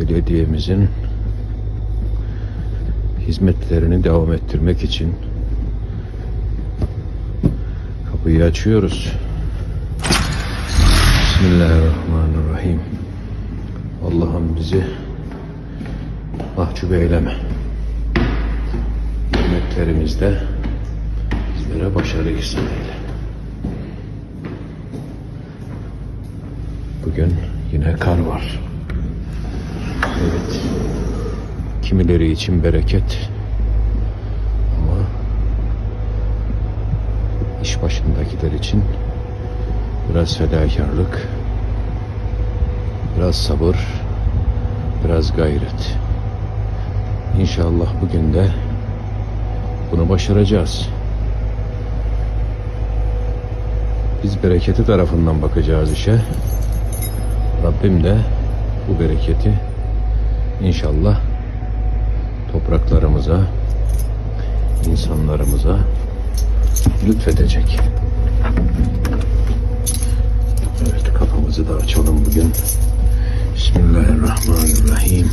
belediyemizin hizmetlerini devam ettirmek için kapıyı açıyoruz. Bismillahirrahmanirrahim. Allah'ım bizi mahcup eyleme. Hizmetlerimizde bizlere başarı ihsan eyle. Bugün yine kar var. Evet. Kimileri için bereket ama iş başındakiler için biraz fedakarlık, biraz sabır, biraz gayret. İnşallah bugün de bunu başaracağız. Biz bereketi tarafından bakacağız işe. Rabbim de bu bereketi inşallah topraklarımıza, insanlarımıza lütfedecek. Evet kapımızı da açalım bugün. Bismillahirrahmanirrahim.